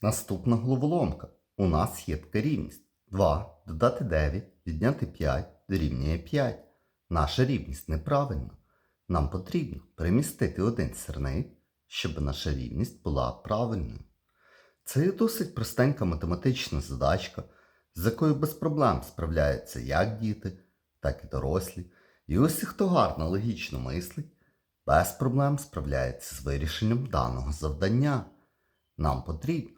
Наступна головоломка. У нас є така рівність. 2 додати 9, відняти 5 дорівнює 5. Наша рівність неправильна. Нам потрібно перемістити один сірник, щоб наша рівність була правильною. Це є досить простенька математична задачка, з якою без проблем справляються як діти, так і дорослі. І усі, хто гарно логічно мислить, без проблем справляється з вирішенням даного завдання. Нам потрібно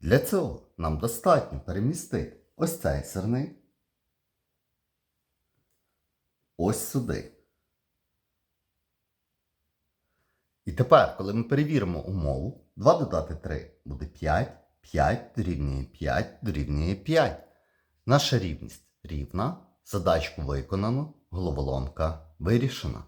Для цього нам достатньо перемістити ось цей сирник ось сюди. І тепер, коли ми перевіримо умову, 2 додати 3 буде 5, 5 дорівнює 5 дорівнює 5. Наша рівність рівна, задачку виконано, головоломка вирішена.